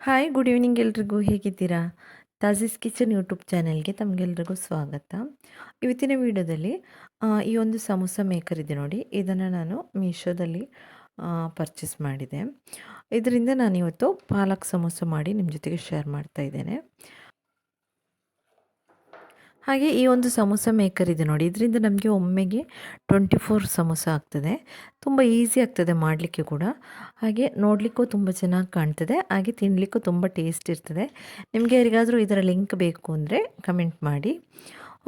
Hi good evening ಎಲ್ರಿಗೂ ಹೇಗಿದ್ದೀರಾ? ತಾಜಿಸ್ kitchen YouTube ಚಾನೆಲ್ಗೆ ತಮಗೆಲ್ರಿಗೂ ಸ್ವಾಗತ. ಇವತ್ತಿನ ವಿಡಿಯೋದಲ್ಲಿ ಈ ಒಂದು ಸಮೋಸ ಮೇಕರ್ ಇದೆ ನೋಡಿ. ಇದನ್ನು ನಾನು ಮೀಶೋದಲ್ಲಿ ಪರ್ಚೇಸ್ ಮಾಡಿದೆ. ಇದರಿಂದ ನಾನು ಇವತ್ತು ಪಾಲಕ್ ಸಮೋಸ ಮಾಡಿ ನಿಮ್ಮ ಜೊತೆಗೆ ಶೇರ್ ಮಾಡ್ತಾ ಇದ್ದೇನೆ. ಹಾಗೆ ಈ ಒಂದು ಸಮೋಸ ಮೇಕರ್ ಇದೆ ನೋಡಿ. ಇದರಿಂದ ನಮಗೆ ಒಮ್ಮೆಗೆ ಟ್ವೆಂಟಿ ಫೋರ್ ಸಮೋಸ ಆಗ್ತದೆ. ತುಂಬ ಈಸಿ ಆಗ್ತದೆ ಮಾಡಲಿಕ್ಕೆ ಕೂಡ. ಹಾಗೆ ನೋಡಲಿಕ್ಕೂ ತುಂಬ ಚೆನ್ನಾಗಿ ಕಾಣ್ತದೆ. ಹಾಗೆ ತಿನ್ನಲಿಕ್ಕೂ ತುಂಬ ಟೇಸ್ಟ್ ಇರ್ತದೆ. ನಿಮಗೆ ಯಾರಿಗಾದರೂ ಇದರ ಲಿಂಕ್ ಬೇಕು ಅಂದರೆ ಕಮೆಂಟ್ ಮಾಡಿ.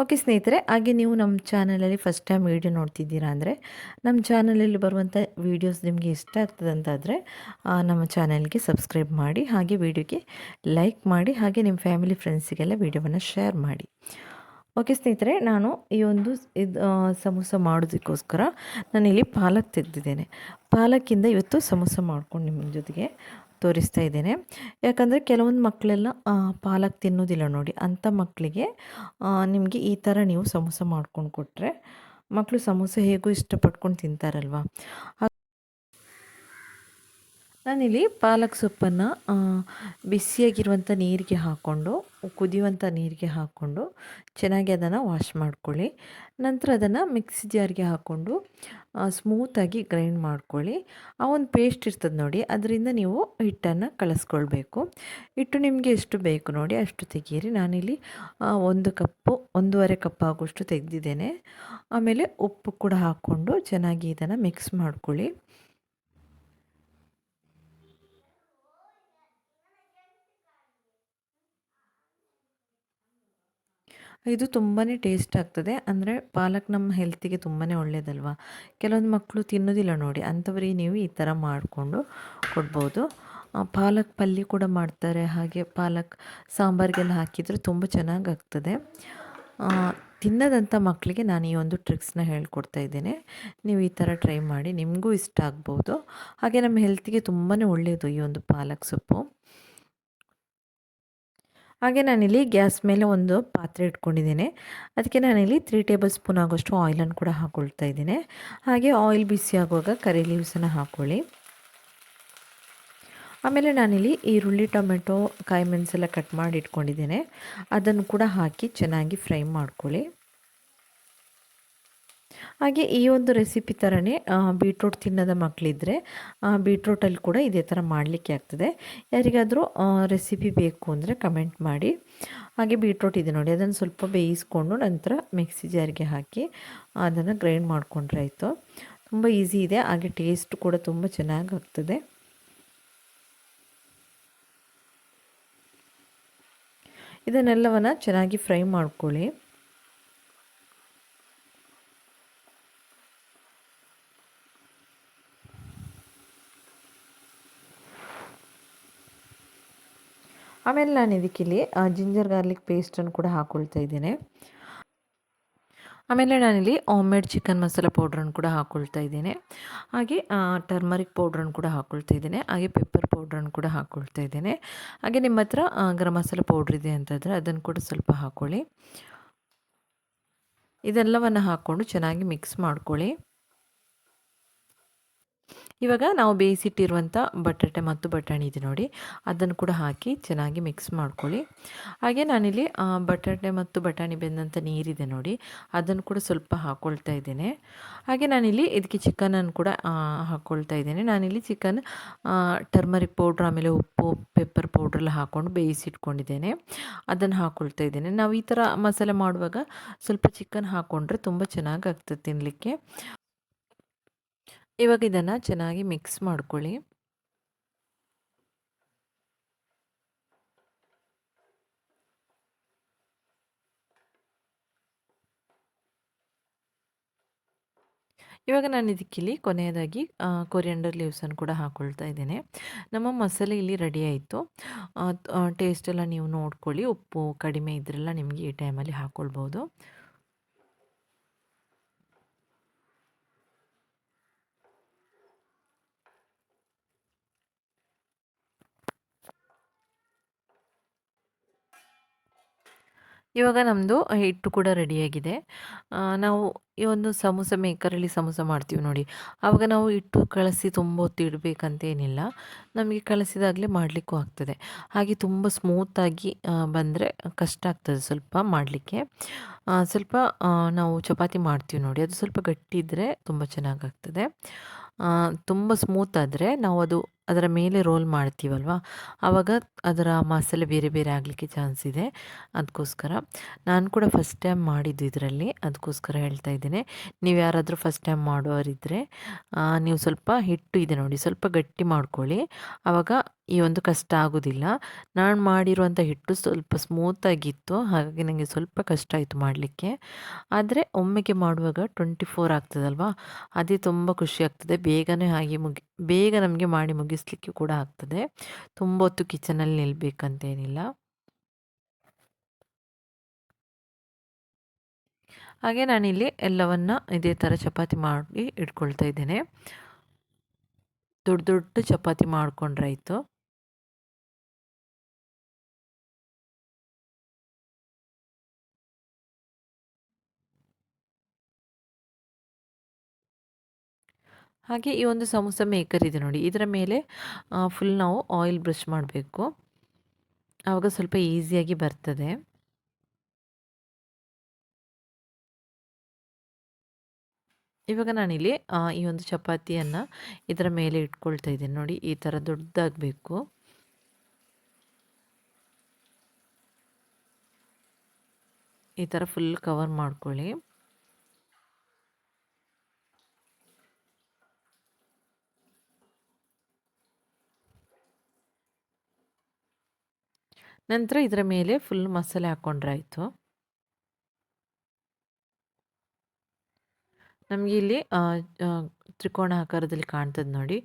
ಓಕೆ ಸ್ನೇಹಿತರೆ, ಹಾಗೆ ನೀವು ನಮ್ಮ ಚಾನಲಲ್ಲಿ ಫಸ್ಟ್ ಟೈಮ್ ವೀಡಿಯೋ ನೋಡ್ತಿದ್ದೀರಾ ಅಂದರೆ ನಮ್ಮ ಚಾನಲಲ್ಲಿ ಬರುವಂಥ ವೀಡಿಯೋಸ್ ನಿಮಗೆ ಇಷ್ಟ ಆಗ್ತದೆ ಅಂತಾದರೆ ನಮ್ಮ ಚಾನಲ್ಗೆ ಸಬ್ಸ್ಕ್ರೈಬ್ ಮಾಡಿ, ಹಾಗೆ ವೀಡಿಯೋಗೆ ಲೈಕ್ ಮಾಡಿ, ಹಾಗೆ ನಿಮ್ಮ ಫ್ಯಾಮಿಲಿ ಫ್ರೆಂಡ್ಸಿಗೆಲ್ಲ ವೀಡಿಯೋವನ್ನು ಶೇರ್ ಮಾಡಿ. ಓಕೆ ಸ್ನೇಹಿತರೆ, ನಾನು ಈ ಒಂದು ಇದು ಸಮೋಸ ಮಾಡೋದಕ್ಕೋಸ್ಕರ ನಾನಿಲ್ಲಿ ಪಾಲಕ್ ತೆಗೆದಿದ್ದೇನೆ. ಪಾಲಕ್ಕಿಂದ ಇವತ್ತು ಸಮೋಸ ಮಾಡ್ಕೊಂಡು ನಿಮ್ಮ ಜೊತೆಗೆ ತೋರಿಸ್ತಾ ಇದ್ದೇನೆ. ಯಾಕಂದರೆ ಕೆಲವೊಂದು ಮಕ್ಕಳೆಲ್ಲ ಪಾಲಕ್ ತಿನ್ನೋದಿಲ್ಲ ನೋಡಿ. ಅಂಥ ಮಕ್ಕಳಿಗೆ ನಿಮಗೆ ಈ ಥರ ನೀವು ಸಮೋಸ ಮಾಡ್ಕೊಂಡು ಕೊಟ್ಟರೆ ಮಕ್ಕಳು ಸಮೋಸ ಹೇಗೂ ಇಷ್ಟಪಟ್ಕೊಂಡು ತಿಂತಾರಲ್ವ? ನಾನಿಲ್ಲಿ ಪಾಲಕ್ ಸೊಪ್ಪನ್ನು ಬಿಸಿಯಾಗಿರುವಂಥ ನೀರಿಗೆ ಹಾಕ್ಕೊಂಡು ಕುದಿಯುವಂಥ ನೀರಿಗೆ ಹಾಕ್ಕೊಂಡು ಚೆನ್ನಾಗಿ ಅದನ್ನು ವಾಶ್ ಮಾಡ್ಕೊಳ್ಳಿ. ನಂತರ ಅದನ್ನು ಮಿಕ್ಸಿ ಜಾರ್ಗೆ ಹಾಕ್ಕೊಂಡು ಸ್ಮೂತಾಗಿ ಗ್ರೈಂಡ್ ಮಾಡ್ಕೊಳ್ಳಿ. ಆ ಒಂದು ಪೇಸ್ಟ್ ಇರ್ತದೆ ನೋಡಿ, ಅದರಿಂದ ನೀವು ಹಿಟ್ಟನ್ನು ಕಳಿಸ್ಕೊಳ್ಬೇಕು ಹಿಟ್ಟು ನಿಮಗೆ ಎಷ್ಟು ಬೇಕು ನೋಡಿ ಅಷ್ಟು ತೆಗೀರಿ. ನಾನಿಲ್ಲಿ ಒಂದು ಕಪ್ಪು, ಒಂದೂವರೆ ಕಪ್ ಆಗುವಷ್ಟು ತೆಗೆದಿದ್ದೇನೆ. ಆಮೇಲೆ ಉಪ್ಪು ಕೂಡ ಹಾಕ್ಕೊಂಡು ಚೆನ್ನಾಗಿ ಇದನ್ನು ಮಿಕ್ಸ್ ಮಾಡ್ಕೊಳ್ಳಿ. ಇದು ತುಂಬಾ ಟೇಸ್ಟ್ ಆಗ್ತದೆ. ಅಂದರೆ ಪಾಲಕ್ ನಮ್ಮ ಹೆಲ್ತಿಗೆ ತುಂಬಾ ಒಳ್ಳೆಯದಲ್ವ ಕೆಲವೊಂದು ಮಕ್ಕಳು ತಿನ್ನೋದಿಲ್ಲ ನೋಡಿ, ಅಂಥವ್ರಿಗೆ ನೀವು ಈ ಥರ ಮಾಡಿಕೊಂಡು ಕೊಡ್ಬೋದು. ಪಾಲಕ್ ಪಲ್ಯ ಕೂಡ ಮಾಡ್ತಾರೆ. ಹಾಗೆ ಪಾಲಕ್ ಸಾಂಬಾರಿಗೆಲ್ಲ ಹಾಕಿದರೆ ತುಂಬ ಚೆನ್ನಾಗಾಗ್ತದೆ ತಿನ್ನದಂಥ ಮಕ್ಕಳಿಗೆ ನಾನು ಈ ಒಂದು ಟ್ರಿಕ್ಸ್ನ ಹೇಳ್ಕೊಡ್ತಾ ಇದ್ದೇನೆ. ನೀವು ಈ ಥರ ಟ್ರೈ ಮಾಡಿ ನಿಮಗೂ ಇಷ್ಟ ಆಗ್ಬೋದು. ಹಾಗೆ ನಮ್ಮ ಹೆಲ್ತಿಗೆ ತುಂಬಾ ಒಳ್ಳೆಯದು ಈ ಒಂದು ಪಾಲಕ್ ಸೊಪ್ಪು. ಹಾಗೆ ನಾನಿಲ್ಲಿ ಗ್ಯಾಸ್ ಮೇಲೆ ಒಂದು ಪಾತ್ರೆ ಇಟ್ಕೊಂಡಿದ್ದೇನೆ. ಅದಕ್ಕೆ ನಾನಿಲ್ಲಿ ತ್ರೀ ಟೇಬಲ್ ಸ್ಪೂನ್ ಆಗೋಷ್ಟು ಆಯಿಲನ್ನು ಕೂಡ ಹಾಕ್ಕೊಳ್ತಾ ಇದ್ದೇನೆ. ಹಾಗೆ ಆಯಿಲ್ ಬಿಸಿ ಆಗುವಾಗ ಕರಿ ಲೀವ್ಸನ್ನು ಹಾಕ್ಕೊಳ್ಳಿ ಆಮೇಲೆ ನಾನಿಲ್ಲಿ ಈರುಳ್ಳಿ, ಟೊಮೆಟೊ, ಕಾಯಿ ಮೆಣಸೆಲ್ಲ ಕಟ್ ಮಾಡಿ ಇಟ್ಕೊಂಡಿದ್ದೇನೆ. ಅದನ್ನು ಕೂಡ ಹಾಕಿ ಚೆನ್ನಾಗಿ ಫ್ರೈ ಮಾಡ್ಕೊಳ್ಳಿ. ಹಾಗೆ ಈ ಒಂದು ರೆಸಿಪಿ ಥರನೇ ಬೀಟ್ರೂಟ್ ತಿನ್ನದ ಮಕ್ಕಳಿದ್ದರೆ ಬೀಟ್ರೂಟಲ್ಲಿ ಕೂಡ ಇದೇ ಥರ ಮಾಡಲಿಕ್ಕೆ ಆಗ್ತದೆ. ಯಾರಿಗಾದರೂ ರೆಸಿಪಿ ಬೇಕು ಅಂದರೆ ಕಮೆಂಟ್ ಮಾಡಿ. ಹಾಗೆ ಬೀಟ್ರೂಟ್ ಇದೆ ನೋಡಿ, ಅದನ್ನು ಸ್ವಲ್ಪ ಬೇಯಿಸ್ಕೊಂಡು ನಂತರ ಮಿಕ್ಸಿ ಜಾರಿಗೆ ಹಾಕಿ, ಅದನ್ನು ಗ್ರೈಂಡ್ ಮಾಡಿಕೊಂಡ್ರೆ ಆಯಿತು. ತುಂಬ ಈಸಿ ಇದೆ, ಹಾಗೆ ಟೇಸ್ಟ್ ಕೂಡ ತುಂಬ ಚೆನ್ನಾಗಿ ಆಗ್ತದೆ. ಇದನ್ನೆಲ್ಲವನ್ನು ಚೆನ್ನಾಗಿ ಫ್ರೈ ಮಾಡ್ಕೊಳ್ಳಿ. ಆಮೇಲೆ ನಾನು ಇದಕ್ಕಿಲ್ಲಿ ಜಿಂಜರ್ ಗಾರ್ಲಿಕ್ ಪೇಸ್ಟನ್ನು ಕೂಡ ಹಾಕ್ಕೊಳ್ತಾ ಇದ್ದೇನೆ. ಆಮೇಲೆ ನಾನಿಲ್ಲಿ ಮೇಡ್ ಚಿಕನ್ ಮಸಾಲ ಪೌಡ್ರನ್ನು ಕೂಡ ಹಾಕ್ಕೊಳ್ತಾ ಇದ್ದೇನೆ. ಹಾಗೆ ಟರ್ಮರಿಕ್ ಪೌಡ್ರನ್ನು ಕೂಡ ಹಾಕ್ಕೊಳ್ತಾ ಇದ್ದೇನೆ. ಹಾಗೆ ಪೆಪ್ಪರ್ ಪೌಡ್ರನ್ನು ಕೂಡ ಹಾಕ್ಕೊಳ್ತಾ ಇದ್ದೇನೆ. ಹಾಗೆ ನಿಮ್ಮ ಹತ್ರ ಗರಂ ಮಸಾಲ ಪೌಡ್ರ್ ಇದೆ ಅಂತಂದರೆ ಅದನ್ನು ಕೂಡ ಸ್ವಲ್ಪ ಹಾಕ್ಕೊಳ್ಳಿ ಇದೆಲ್ಲವನ್ನು ಹಾಕ್ಕೊಂಡು ಚೆನ್ನಾಗಿ ಮಿಕ್ಸ್ ಮಾಡ್ಕೊಳ್ಳಿ. ಇವಾಗ ನಾವು ಬೇಯಿಸಿಟ್ಟಿರುವಂಥ ಬಟಾಟೆ ಮತ್ತು ಬಟಾಣಿ ಇದೆ ನೋಡಿ. ಅದನ್ನು ಕೂಡ ಹಾಕಿ ಚೆನ್ನಾಗಿ ಮಿಕ್ಸ್ ಮಾಡ್ಕೊಳ್ಳಿ. ಹಾಗೆ ನಾನಿಲ್ಲಿ ಬಟಾಟೆ ಮತ್ತು ಬಟಾಣಿ ಬೆಂದಂಥ ನೀರಿದೆ ನೋಡಿ. ಅದನ್ನು ಕೂಡ ಸ್ವಲ್ಪ ಹಾಕ್ಕೊಳ್ತಾ ಇದ್ದೇನೆ. ಹಾಗೆ ನಾನಿಲ್ಲಿ ಇದಕ್ಕೆ ಚಿಕನನ್ನು ಕೂಡ ಹಾಕ್ಕೊಳ್ತಾ ಇದ್ದೇನೆ. ನಾನಿಲ್ಲಿ ಚಿಕನ್ ಟರ್ಮರಿಕ್ ಪೌಡ್ರ್ ಆಮೇಲೆ ಉಪ್ಪು ಪೆಪ್ಪರ್ ಪೌಡ್ರೆಲ್ಲ ಹಾಕ್ಕೊಂಡು ಬೇಯಿಸಿಟ್ಕೊಂಡಿದ್ದೇನೆ. ಅದನ್ನು ಹಾಕ್ಕೊಳ್ತಾ ಇದ್ದೇನೆ. ನಾವು ಈ ಥರ ಮಸಾಲೆ ಮಾಡುವಾಗ ಸ್ವಲ್ಪ ಚಿಕನ್ ಹಾಕ್ಕೊಂಡ್ರೆ ತುಂಬ ಚೆನ್ನಾಗಿ ಆಗ್ತದೆ ತಿನ್ನಲಿಕ್ಕೆ ಇವಾಗ ಇದನ್ನು ಚೆನ್ನಾಗಿ ಮಿಕ್ಸ್ ಮಾಡ್ಕೊಳ್ಳಿ. ಇವಾಗ ನಾನು ಇದಕ್ಕಿಲ್ಲಿ ಕೊನೆಯದಾಗಿ ಕೊರಿಯಂಡರ್ ಲೀವ್ಸನ್ನು ಕೂಡ ಹಾಕ್ಕೊಳ್ತಾ ಇದ್ದೇನೆ. ನಮ್ಮ ಮಸಾಲೆ ಇಲ್ಲಿ ರೆಡಿ ಆಯಿತು. ಟೇಸ್ಟ್ ಎಲ್ಲ ನೀವು ನೋಡ್ಕೊಳ್ಳಿ. ಉಪ್ಪು ಕಡಿಮೆ ಇದ್ರೆಲ್ಲ ನಿಮಗೆ ಈ ಟೈಮಲ್ಲಿ ಹಾಕ್ಕೊಳ್ಬೋದು ಇವಾಗ ನಮ್ಮದು ಹಿಟ್ಟು ಕೂಡ ರೆಡಿಯಾಗಿದೆ ನಾವು ಈ ಒಂದು ಸಮೋಸ ಮೇಕರಲ್ಲಿ ಸಮೋಸ ಮಾಡ್ತೀವಿ ನೋಡಿ. ಆವಾಗ ನಾವು ಹಿಟ್ಟು ಕಳಿಸಿ ತುಂಬ ಹೊತ್ತು ಇಡಬೇಕಂತೇನಿಲ್ಲ ನಮಗೆ ಕಳಿಸಿದಾಗಲೇ ಮಾಡಲಿಕ್ಕೂ ಆಗ್ತದೆ. ಹಾಗೆ ತುಂಬ ಸ್ಮೂತಾಗಿ ಬಂದರೆ ಕಷ್ಟ ಆಗ್ತದೆ ಸ್ವಲ್ಪ ಮಾಡಲಿಕ್ಕೆ. ಸ್ವಲ್ಪ ನಾವು ಚಪಾತಿ ಮಾಡ್ತೀವಿ ನೋಡಿ. ಅದು ಸ್ವಲ್ಪ ಗಟ್ಟಿ ಇದ್ದರೆ ತುಂಬ ಚೆನ್ನಾಗಾಗ್ತದೆ ತುಂಬ ಸ್ಮೂತ್ ಆದರೆ ನಾವು ಅದು ಅದರ ಮೇಲೆ ರೋಲ್ ಮಾಡ್ತೀವಲ್ವ? ಆವಾಗ ಅದರ ಮಸಾಲೆ ಬೇರೆ ಬೇರೆ ಆಗಲಿಕ್ಕೆ ಚಾನ್ಸ್ ಇದೆ. ಅದಕ್ಕೋಸ್ಕರ ನಾನು ಕೂಡ ಫಸ್ಟ್ ಟೈಮ್ ಮಾಡಿದ್ದು ಇದರಲ್ಲಿ. ಅದಕ್ಕೋಸ್ಕರ ಹೇಳ್ತಾ ಇದ್ದೀನಿ. ನೀವು ಯಾರಾದರೂ ಫಸ್ಟ್ ಟೈಮ್ ಮಾಡೋರಿದ್ದರೆ ನೀವು ಸ್ವಲ್ಪ ಹಿಟ್ಟು ಇದೆ ನೋಡಿ, ಸ್ವಲ್ಪ ಗಟ್ಟಿ ಮಾಡ್ಕೊಳ್ಳಿ. ಆವಾಗ ಈ ಒಂದು ಕಷ್ಟ ಆಗೋದಿಲ್ಲ. ನಾನು ಮಾಡಿರುವಂಥ ಹಿಟ್ಟು ಸ್ವಲ್ಪ ಸ್ಮೂತಾಗಿತ್ತು ಹಾಗಾಗಿ ನನಗೆ ಸ್ವಲ್ಪ ಕಷ್ಟ ಆಯಿತು ಮಾಡಲಿಕ್ಕೆ. ಆದರೆ ಒಮ್ಮೆಗೆ ಮಾಡುವಾಗ ಟ್ವೆಂಟಿ ಫೋರ್ ಆಗ್ತದಲ್ವಾ? ಅದೇ ತುಂಬ ಖುಷಿ ಆಗ್ತದೆ. ಬೇಗನೆ ಹಾಗೆ ಮುಗಿ, ಬೇಗ ನಮಗೆ ಮಾಡಿ ಮುಗಿಸ್ಲಿಕ್ಕೆ ಕೂಡ ಆಗ್ತದೆ. ತುಂಬ ಹೊತ್ತು ಕಿಚನಲ್ಲಿ ನಿಲ್ಲಬೇಕಂತೇನಿಲ್ಲ ಹಾಗೆ ನಾನಿಲ್ಲಿ ಎಲ್ಲವನ್ನು ಇದೇ ಥರ ಚಪಾತಿ ಮಾಡಿ ಇಟ್ಕೊಳ್ತಾ ಇದ್ದೇನೆ. ದೊಡ್ಡ ದೊಡ್ಡ ಚಪಾತಿ ಮಾಡಿಕೊಂಡ್ರಾಯ್ತು. ಹಾಗೆ ಈ ಒಂದು ಸಮೋಸ ಮೇಕರ್ ಇದೆ ನೋಡಿ. ಇದರ ಮೇಲೆ ಫುಲ್ ನಾವು ಆಯಿಲ್ ಬ್ರಷ್ ಮಾಡಬೇಕು. ಆವಾಗ ಸ್ವಲ್ಪ ಈಸಿಯಾಗಿ ಬರ್ತದೆ. ಇವಾಗ ನಾನಿಲ್ಲಿ ಈ ಒಂದು ಚಪಾತಿಯನ್ನು ಇದರ ಮೇಲೆ ಇಟ್ಕೊಳ್ತಾ ಇದ್ದೀನಿ ನೋಡಿ. ಈ ಥರ ದೊಡ್ಡದಾಗಬೇಕು. ಈ ಥರ ಫುಲ್ ಕವರ್ ಮಾಡ್ಕೊಳ್ಳಿ. ನಂತರ ಇದರ ಮೇಲೆ ಫುಲ್ ಮಸಾಲೆ ಹಾಕ್ಕೊಂಡ್ರೆ ಆಯಿತು. ನಮಗೆ ಇಲ್ಲಿ ತ್ರಿಕೋಣ ಆಕಾರದಲ್ಲಿ ಕಾಣ್ತದೆ ನೋಡಿ.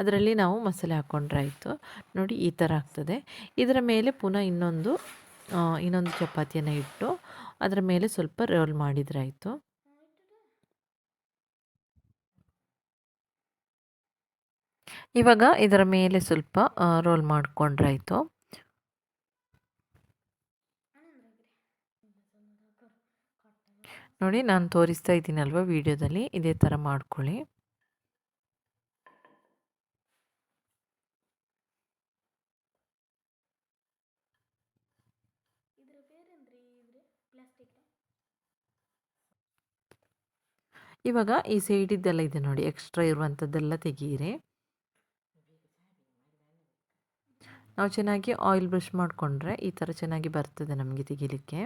ಅದರಲ್ಲಿ ನಾವು ಮಸಾಲೆ ಹಾಕ್ಕೊಂಡ್ರೆ ಆಯಿತು. ನೋಡಿ ಈ ಥರ ಆಗ್ತದೆ. ಇದರ ಮೇಲೆ ಪುನಃ ಇನ್ನೊಂದು ಇನ್ನೊಂದು ಚಪಾತಿಯನ್ನು ಇಟ್ಟು ಅದರ ಮೇಲೆ ಸ್ವಲ್ಪ ರೋಲ್ ಮಾಡಿದ್ರಾಯಿತು ಇವಾಗ ಇದರ ಮೇಲೆ ಸ್ವಲ್ಪ ರೋಲ್ ಮಾಡಿಕೊಂಡ್ರೆ ಆಯಿತು ನೋಡಿ ನಾನು ತೋರಿಸ್ತಾ ಇದ್ದೀನಲ್ವ ವಿಡಿಯೋದಲ್ಲಿ ಇದೇ ಥರ ಮಾಡ್ಕೊಳ್ಳಿ. ಇವಾಗ ಈ ಸೈಡಿದ್ದೆಲ್ಲ ಇದೆ ನೋಡಿ ಎಕ್ಸ್ಟ್ರಾ ಇರುವಂಥದ್ದೆಲ್ಲ ತೆಗೀರಿ. ನಾವು ಚೆನ್ನಾಗಿ ಆಯಿಲ್ ಬ್ರಷ್ ಮಾಡಿಕೊಂಡ್ರೆ ಈ ಥರ ಚೆನ್ನಾಗಿ ಬರ್ತದೆ ನಮಗೆ ತೆಗಿಲಿಕ್ಕೆ.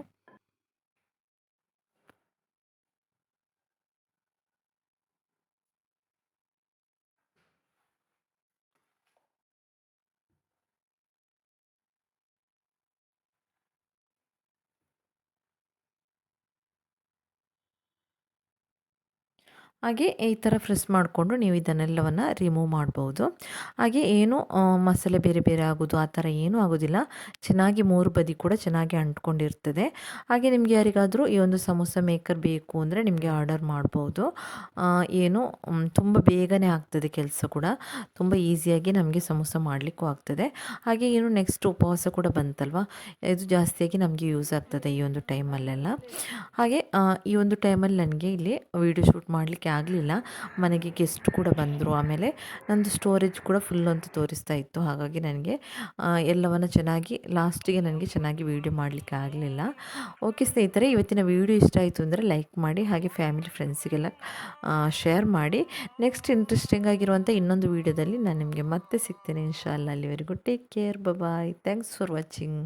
ಹಾಗೆ ಈ ಥರ ಫ್ರೆಸ್ ಮಾಡಿಕೊಂಡು ನೀವು ಇದನ್ನೆಲ್ಲವನ್ನು ರಿಮೂವ್ ಮಾಡ್ಬೋದು. ಹಾಗೆ ಏನು ಮಸಾಲೆ ಬೇರೆ ಬೇರೆ ಆಗೋದು, ಆ ಥರ ಏನೂ ಆಗೋದಿಲ್ಲ. ಚೆನ್ನಾಗಿ ಮೂರು ಬದಿ ಕೂಡ ಚೆನ್ನಾಗಿ ಅಂಟ್ಕೊಂಡಿರ್ತದೆ. ಹಾಗೆ ನಿಮಗೆ ಯಾರಿಗಾದರೂ ಈ ಒಂದು ಸಮೋಸ ಮೇಕರ್ ಬೇಕು ಅಂದರೆ ನಿಮಗೆ ಆರ್ಡರ್ ಮಾಡ್ಬೋದು. ಏನು ತುಂಬ ಬೇಗನೆ ಆಗ್ತದೆ ಕೆಲಸ ಕೂಡ. ತುಂಬ ಈಸಿಯಾಗಿ ನಮಗೆ ಸಮೋಸ ಮಾಡಲಿಕ್ಕೂ ಆಗ್ತದೆ. ಹಾಗೆ ಏನು ನೆಕ್ಸ್ಟ್ ಉಪವಾಸ ಕೂಡ ಬಂತಲ್ವ? ಇದು ಜಾಸ್ತಿಯಾಗಿ ನಮಗೆ ಯೂಸ್ ಆಗ್ತದೆ ಈ ಒಂದು ಟೈಮಲ್ಲೆಲ್ಲ ಹಾಗೆ ಈ ಒಂದು ಟೈಮಲ್ಲಿ ನನಗೆ ಇಲ್ಲಿ ವಿಡಿಯೋ ಶೂಟ್ ಮಾಡಲಿಕ್ಕೆ ಆಗಲಿಲ್ಲ. ಮನೆಗೆ ಗೆಸ್ಟ್ ಕೂಡ ಬಂದರು. ಆಮೇಲೆ ನಂದು ಸ್ಟೋರೇಜ್ ಕೂಡ ಫುಲ್ ಅಂತ ತೋರಿಸ್ತಾ ಇತ್ತು. ಹಾಗಾಗಿ ನನಗೆ ಎಲ್ಲವನ್ನು ಚೆನ್ನಾಗಿ ಲಾಸ್ಟಿಗೆ ನನಗೆ ಚೆನ್ನಾಗಿ ವೀಡಿಯೋ ಮಾಡಲಿಕ್ಕೆ ಆಗಲಿಲ್ಲ. ಓಕೆ ಸ್ನೇಹಿತರೆ, ಇವತ್ತಿನ ವೀಡಿಯೋ ಇಷ್ಟ ಆಯಿತು ಅಂದರೆ ಲೈಕ್ ಮಾಡಿ, ಹಾಗೆ ಫ್ಯಾಮಿಲಿ ಫ್ರೆಂಡ್ಸಿಗೆಲ್ಲ ಶೇರ್ ಮಾಡಿ. ನೆಕ್ಸ್ಟ್ ಇಂಟ್ರೆಸ್ಟಿಂಗ್ ಆಗಿರುವಂಥ ಇನ್ನೊಂದು ವೀಡಿಯೋದಲ್ಲಿ ನಾನು ನಿಮಗೆ ಮತ್ತೆ ಸಿಗ್ತೇನೆ ಇನ್ಶಾಲ್ಲ ಅಲ್ಲಿವರೆಗೂ. Take care bye thanks for watching